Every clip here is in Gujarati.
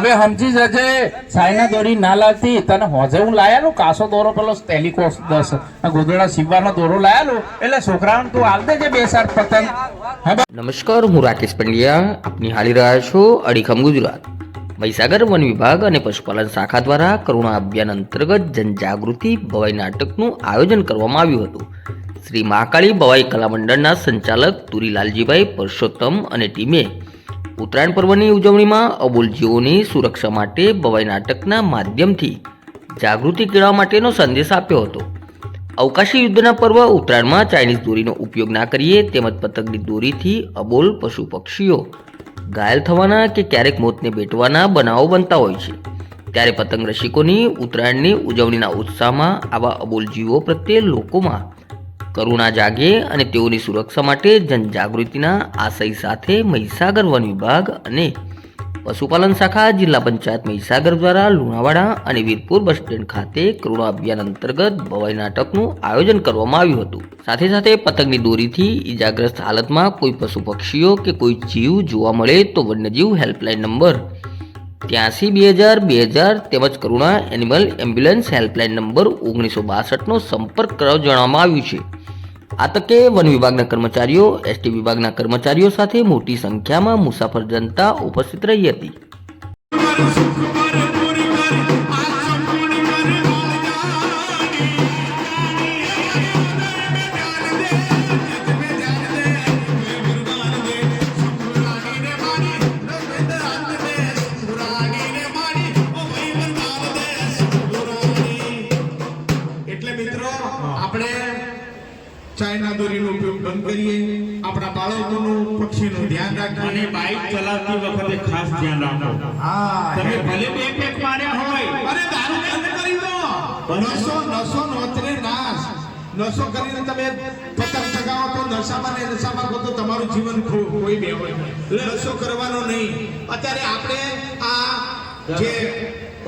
હવે સમજી જજે, સાયના દોરી ના લાગતી. તને હોજે હું લાયેલું? કાસો દોરો પેલો ટેલિકોસ દસ. ગોદડા સીવવાનો દોરો લાયેલું? એટલે છોકરાઓને તું આલ દેજે બે સાત પતંગ. નમસ્કાર, હું રાકેશ પંડ્યા. આપની હાલી રહ્યા છો અડીખમ ગુજરાત. મહીસાગર વન વિભાગ અને પશુપાલન શાખા દ્વારા કરુણા અભિયાન અંતર્ગત જનજાગૃતિ ભવાઈ નાટકનું આયોજન કરવામાં આવ્યું હતું. શ્રી મહાકાળી ભવાઈ કલા મંડળના સંચાલક તુરીલાલજીભાઈ પરસોત્તમ અને ટીમે ઉત્તરાયણ પર્વની ઉજવણીમાં અબોલ જીવોની સુરક્ષા માટે ભવાઈ નાટકના માધ્યમથી જાગૃતિ કેળવવા માટેનો સંદેશ આપ્યો હતો. અવકાશી યુદ્ધના પર્વ ઉત્તરાયણમાં ચાઇનીઝ દોરીનો ઉપયોગ ના કરીએ તેમજ પતંગની દોરીથી અબોલ પશુ પક્ષીઓ ઘાયલ થવાના કે ક્યારેક મોતને ભેટવાના બનાવો બનતા હોય છે. ત્યારે પતંગ રસિકોની ઉત્તરાયણની ઉજવણીના ઉત્સાહમાં આવા અબોલ જીવો પ્રત્યે લોકોમાં કરુણા જાગે અને તેઓની સુરક્ષા માટે જનજાગૃતિના આશય સાથે મહીસાગર વન વિભાગ અને પશુપાલન શાખા, જિલ્લા પંચાયત મહીસાગર દ્વારા લુણાવાડા અને વીરપુર બસ સ્ટેન્ડ ખાતે કરુણા અભિયાન અંતર્ગત ભવાઈ નાટકનું આયોજન કરવામાં આવ્યું હતું. સાથે સાથે પતંગની દોરીથી ઈજાગ્રસ્ત હાલતમાં કોઈ પશુ પક્ષીઓ કે કોઈ જીવ જોવા મળે તો વન્યજીવ હેલ્પલાઇન નંબર ત્યાંસી બે હજાર બે હજાર તેમજ Karuna animal ambulance helpline number ઓગણીસો બાસઠનો સંપર્ક કરવા જણાવવામાં આવ્યું છે. આ વન વિભાગના કર્મચારીઓ, એસટી વિભાગના કર્મચારીઓ સાથે મોટી સંખ્યામાં મુસાફર જનતા ઉપસ્થિત રહી હતી. આપણે ચાઇના દોરીનો ઉપયોગ બંધ કરીએ. આપણા બાળકોનું પક્ષીનું ધ્યાન અને બાઇક ચલાવતી વખતે ખાસ ધ્યાન રાખો. હા તમે ભલે બે પેક માર્યા હોય. અરે દારૂ બંધ કરી દો. નશો નસો નોતરે નાશ. નસો કરીને તમે પતંગ ચગાવો તો નશામાં ને નશામાં કહો તો તમારું જીવન કોઈ બે હોય. નશો કરવાનો નહીં. અત્યારે આપણે આ જે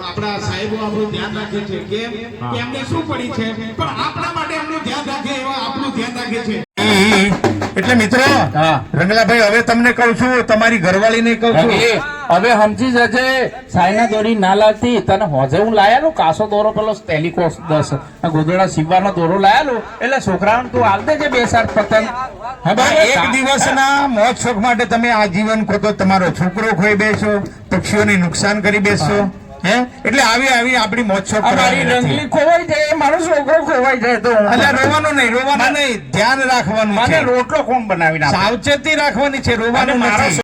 આપણા સાહેબો આપણું ધ્યાન રાખે છે. કેમ? કે એમને શું પડી છે? પણ આપણા માટે એમનું ધ્યાન રાખે એવા આપણું ધ્યાન રાખે છે. એટલે મિત્રો રંગલાભાઈ હવે તમને કહું છું તમારી ઘરવાળીને કહું છું. હવે સમજી જજે સાયના દોરી ના લાગતી તને હોજે હું લાયેલો? કાસો દોરો પેલો ટેલિકોસ દસ ગોદડા સીવવાનો દોરો લાયેલો? એટલે છોકરાઓને તું આલ દેજે બે સાત પતંગ. હવે એક દિવસના મોજ શોખ માટે તમે આજીવન ખો તો તમારો છોકરો ખોઈ બેસો પક્ષીઓને નુકસાન કરી બેસો. હે? એટલે આવી આવી આપણી મોજ શોખ મારી રંગલી ખોવાઈ જાય મારો છોકરો ખોવાઈ જાય તો એટલે રોવાનું નહીં રોવાનું નહીં ધ્યાન રાખવાનું મને રોટલો કોણ બનાવીને સાવચેતી રાખવાની છે રોવાનું મારો